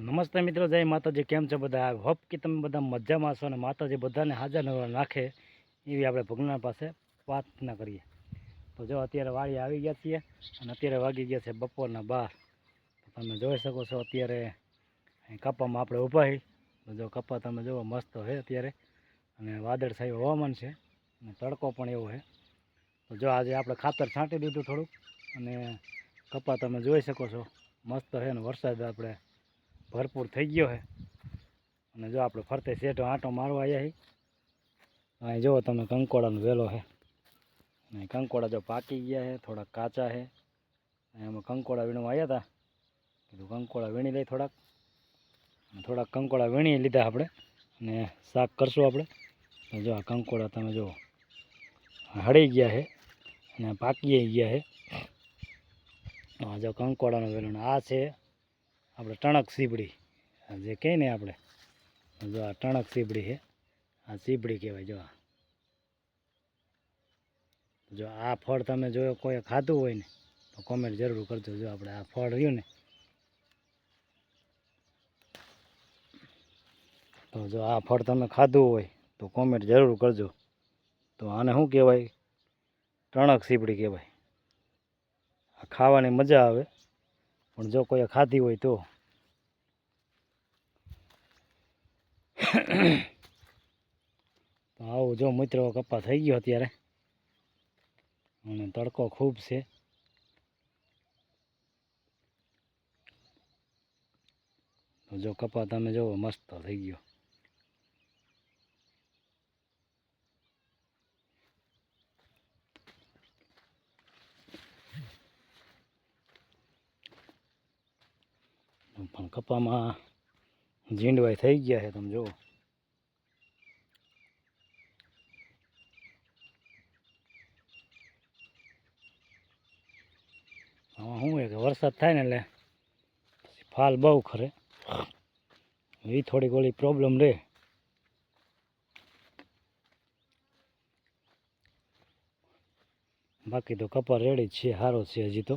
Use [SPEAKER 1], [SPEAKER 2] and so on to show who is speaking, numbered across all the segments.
[SPEAKER 1] નમસ્તે મિત્રો, જય માતાજી. કેમ છો બધા? હોપ કે તમે બધા મજામાં છો અને માતાજી બધાને હાજર નવા નાખે એવી આપણે ભગવાન પાસે પ્રાર્થના કરીએ. તો જો અત્યારે વાળી આવી ગયા છીએ અને અત્યારે વાગી ગયા છે બપોરના બાર. તમે જોઈ શકો છો અત્યારે કપામાં આપણે ઊભા તો જો કપા તમે જુઓ મસ્ત છે અત્યારે. અને વાદળછાયું હવામાન છે અને તડકો પણ એવો છે તો જો આજે આપણે ખાતર છાંટી દીધું થોડુંક અને કપા તમે જોઈ શકો છો. મસ્ત છે અને વરસાદ આપણે ભરપૂર થઈ ગયો છે અને જો આપણે ફરતે શેઠો આંટો મારવા આવ્યા છીએ અહીં જુઓ તમે કંકોડાનો વેલો છે અને કંકોડા જો પાકી ગયા છે થોડાક કાચા છે અને એમાં કંકોડા વીણવા આવ્યા હતા કીધું કંકોડા વીણી લઈ થોડાક. અને થોડાક કંકોડા વીણી લીધા આપણે. અને શાક કરશું આપણે. તો જો આ કંકોડા તમે જુઓ હળી ગયા છે અને પાકી ગયા છે આ જો કંકોડાનો વેલો ને આ છે. આપણે ટણક સીબડી. જે કહે ને આપણે, જો આ ટણક સીબડી છે, આ સીબડી કહેવાય, જો આ. જો આ ફળ તમે જોયો, કોઈ ખાધું હોય ને, તો કોમેન્ટ જરૂર કરજો. જો આપણે આ ફળ રહ્યું ને, તો જો આ ફળ તમે ખાધું હોય, તો કોમેન્ટ જરૂર કરજો. તો આને શું કહેવાય? ટણક સીપડી કહેવાય. આ ખાવાની મજા આવે. પણ જો કોઈ ખાધી હોય તો. આવું જો મિત્રો, કપા થઈ ગયો અત્યારે. અને તડકો ખૂબ છે. જો કપા તમે જોવો, મસ્ત થઈ ગયો. પણ કપામાં જીંડવાય થઈ ગયા છે, તમે જુઓ. આમાં શું કે વરસાદ થાય ને એટલે ફાલ બહુ ખરે. એ થોડીક ઓલી પ્રોબ્લેમ રહે બાકી તો કપા રેડી જ છે સારો છે હજી તો.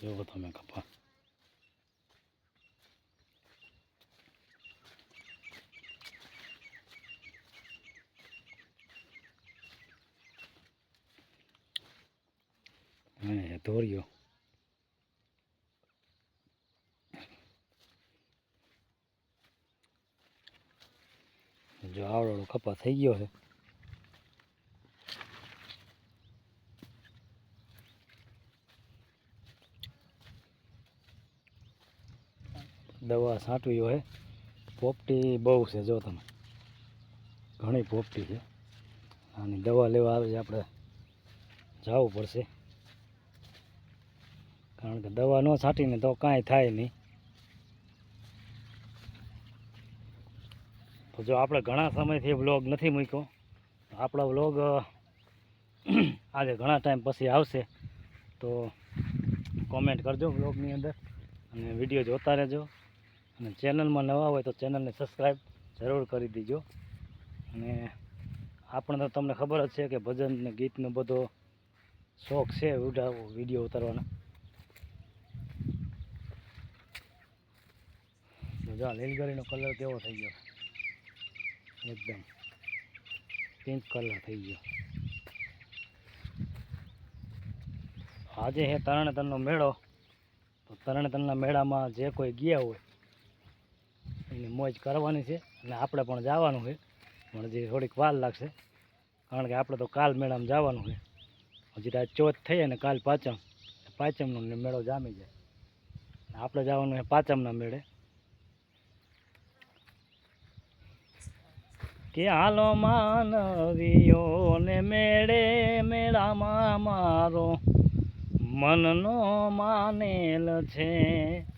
[SPEAKER 1] જોવો તમે કપા હે ધોર્યો જો આવડો કપા થઈ ગયો છે. દવા છાંટવી હોય, પોપટી બહુ છે જો તમે. ઘણી પોપટી છે. આની દવા લેવા આવે આપણે જવું પડશે. કારણ કે દવા ન છાંટીને તો કાંઈ થાય નહીં. તો જો આપણે ઘણા સમયથી બ્લોગ નથી મૂક્યો આપણા બ્લોગ આજે ઘણા ટાઈમ પછી આવશે. તો કોમેન્ટ કરજો બ્લોગની અંદર અને વીડિયો જોતા રહેજો. અને ચેનલમાં નવા હોય તો ચેનલને સબસ્ક્રાઈબ જરૂર કરી દીજો. અને આપણે તો તમને ખબર જ છે કે ભજન ને ગીતનો બધો શોખ છે વીડિયો ઉતારવાનો. જો લીલગરીનો કલર કેવો થઈ ગયો. એકદમ પિંક કલર થઈ ગયો. આજે હે તરણેતરનો મેળો. તો તરણેતરના મેળામાં જે કોઈ ગયા હોય એની મોજ કરવાની છે અને આપણે પણ જવાનું છે. પણ હજી થોડીક વાર લાગશે. કારણ કે આપણે તો કાલ મેળામાં જવાનું છે. હજી તો ચોથ થઈ અને કાલ પાંચમ. પાંચમનો મેળો જામી જાય. આપણે જવાનું છે પાંચમના મેળે. કે હાલો માનવીઓ ને મેળે મેળામાં મારો? મનનો માનેલ છે.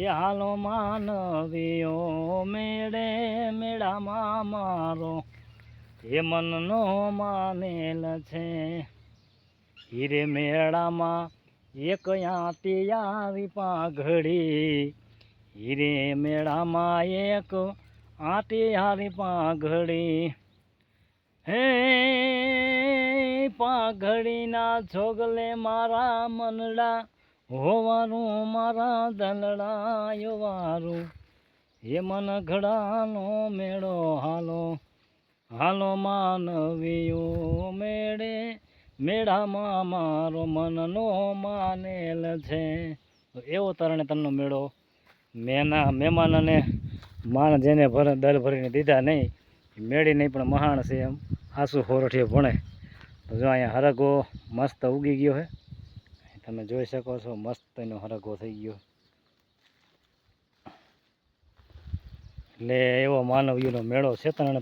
[SPEAKER 1] હાલો માનવીઓ, મેળે મેળામાં મારો. એ મનનો માનેલ છે. હીરે મેળામાં એક યાતી આવી પાઘડી. હીરે મેળામાં એક આતી હારી પાઘડી. હે પાઘડીના છોગલે મારા મનડા હોવાનું મારા દલડાયો વારું હે મન ઘડાનો મેળો હાલો હાલો માનવીઓ મેળે. મેળામાં મારો મનનો માનેલ છે. એવો તરણે તનનો મેળો. મેના મહેમાનને માન જેને ભર, દર ભરીને દીધા નહીં મેળી નહીં પણ મહાણ છે એમ. આસુ હોરઠીએ ભણે. તો જો અહીંયા હરગો મસ્ત ઉગી ગયો છે તમે જોઈ શકો છો, મસ્ત એનો હરગો થઈ ગયો. એટલે એવો માનવીઓનો મેળો છે તરણે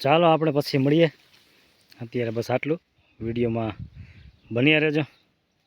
[SPEAKER 1] ચાલો આપણે પછી મળીએ. અત્યારે બસ આટલું. વિડીયોમાં બન્યા રહેજો.